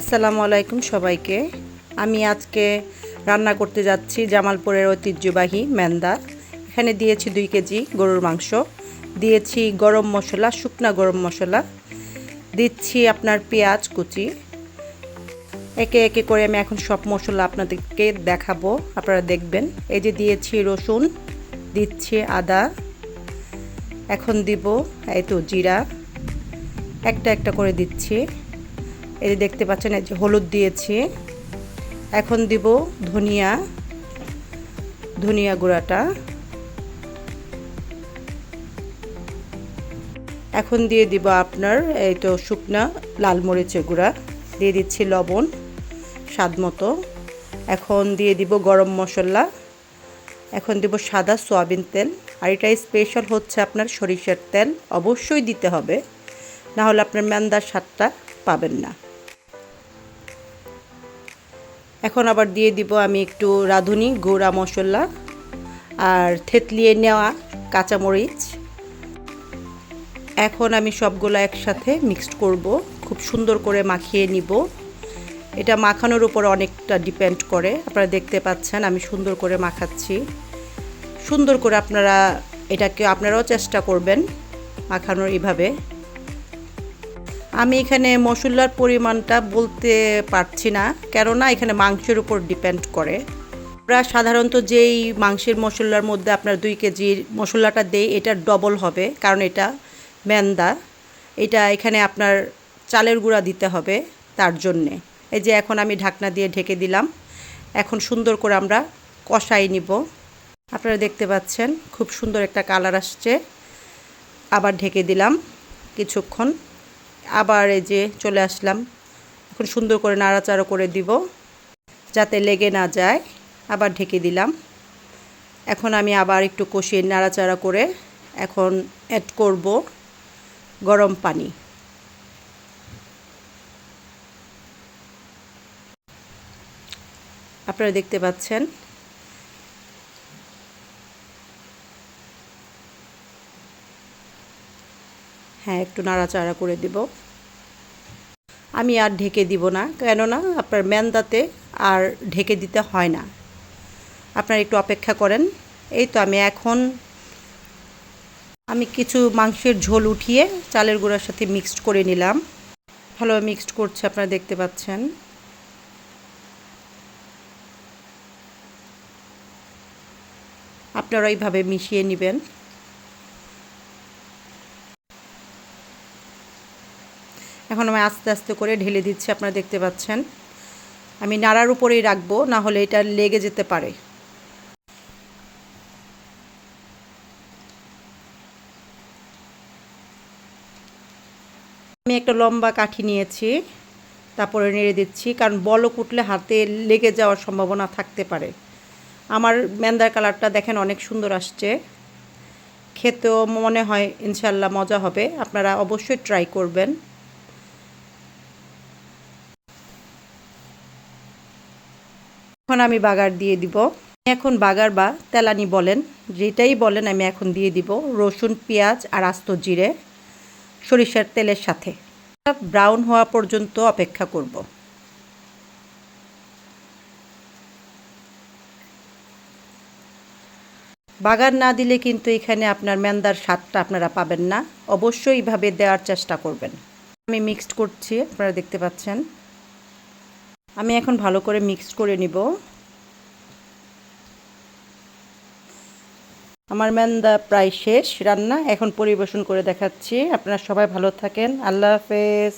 আসসালামু আলাইকুম সবাইকে। আমি আজকে রান্না করতে যাচ্ছি জামালপুরের ঐতিহ্যবাহী ম্যান্দা এখানে দিয়েছি দুই কেজি গরুর মাংস। দিয়েছি গরম মশলা, শুকনা গরম মশলা। দিচ্ছি আপনার পেঁয়াজ কুচি। একে একে করে আমি এখন সব মশলা আপনাদেরকে দেখাবো, আপনারা দেখবেন। এই যে দিয়েছি রসুন, দিচ্ছি আদা। এখন দিব এই তো জিরা। একটা একটা করে দিচ্ছি। এই দেখতে পাচ্ছেন, এই যে হলুদ দিয়েছি। এখন দিব ধনিয়া ধনিয়া গুঁড়াটা। এখন দিয়ে দিব আপনার এই তো শুকনা লাল মরিচের গুঁড়া। দিয়ে দিচ্ছি লবণ, স্বাদ মতো। এখন দিয়ে দিব গরম মশলা। এখন দিব সাদা সয়াবিন তেল। আর এটা স্পেশাল হচ্ছে আপনার সরিষার তেল। অবশ্যই দিতে হবে। না হলে আপনার ম্যান্দার স্বাদটা পাবেন না। এখন আবার দিয়ে দিব আমি একটু রাঁধুনি, গুঁড়া মশলা আর থেতলিয়ে নেওয়া কাঁচামরিচ। এখন আমি সবগুলো একসাথে মিক্সড করব, খুব সুন্দর করে মাখিয়ে নিব। এটা মাখানোর উপর অনেকটা ডিপেন্ড করে, আপনারা দেখতে পাচ্ছেন আমি সুন্দর করে মাখাচ্ছি। সুন্দর করে আপনারা এটাকে, আপনারাও চেষ্টা করবেন মাখানোর এইভাবে আমি এখানে মশলার পরিমাণটা বলতে পারছি না, কেননা এখানে মাংসের উপর ডিপেন্ড করে। আমরা সাধারণত যেই মাংসের মশলার মধ্যে আপনার দুই কেজির মশলাটা দেই, এটা ডবল হবে, কারণ এটা ম্যান্দা। এটা এখানে আপনার চালের গুঁড়া দিতে হবে তার জন্যে। এই যে এখন আমি ঢাকনা দিয়ে ঢেকে দিলাম, এখন সুন্দর করে আমরা কষাই নিব। আপনারা দেখতে পাচ্ছেন, খুব সুন্দর একটা কালার আসছে। আবার ঢেকে দিলাম কিছুক্ষণ। আবার এই যে চলে আসলাম। এখন সুন্দর করে নাড়াচাড়া করে দিব, যাতে লেগে না যায়। আবার ঢেকে দিলাম। এখন আমি আবার একটু কষিয়ে নাড়াচাড়া করে এখন অ্যাড করব গরম পানি। আপনারা দেখতে পাচ্ছেন? হ্যাঁ একটু নাড়াচাড়া করে দিব। আমি আর ঢেকে দিব না, কেননা আপনার ম্যান্দাতে আর ঢেকে দিতে হয় না। আপনারা একটু অপেক্ষা করেন। এই তো আমি এখন আমি কিছু মাংসের ঝোল উঠিয়ে চালের গুঁড়ার সাথে মিক্সড করে নিলাম। ভালো মিক্সড করছে, আপনারা দেখতে পাচ্ছেন। আপনারা এইভাবে মিশিয়ে নেবেন। এখন আমি আস্তে আস্তে করে ঢেলে দিচ্ছি, আপনারা দেখতে পাচ্ছেন। আমি নাড়ার উপরেই রাখব, না হলে এটা লেগে যেতে পারে। আমি একটা লম্বা কাঠি নিয়েছি, তারপরে নেড়ে দিচ্ছি, কারণ বলক উঠলে হাতে লেগে যাওয়ার সম্ভাবনা থাকতে পারে। আমার ম্যান্দার কালারটা দেখেন অনেক সুন্দর আসছে। খেতেও মনে হয় ইনশাল্লাহ মজা হবে, আপনারা অবশ্যই ট্রাই করবেন। এখন আমি বাগার দিয়ে দিব। এখন বাগার বা তেলানি বলেন, যেটাই বলেন আমি এখন দিয়ে দিব রসুন, পেঁয়াজ আর আস্ত জিরে সরিষার তেলের সাথে। ব্রাউন হওয়া পর্যন্ত অপেক্ষা করব। বাগার না দিলে কিন্তু এখানে আপনার ম্যান্দার স্বাদটা আপনারা পাবেন না। অবশ্যই এইভাবে দেওয়ার চেষ্টা করবেন। আমি মিক্সড করছি, আপনারা দেখতে পাচ্ছেন। আমি এখন ভালো করে মিক্স করে নিব। আমার ম্যান্দা প্রায় শেষ, রান্না এখন পরিবেশন করে দেখাচ্ছি। আপনারা সবাই ভালো থাকেন। আল্লাহ হাফেজ।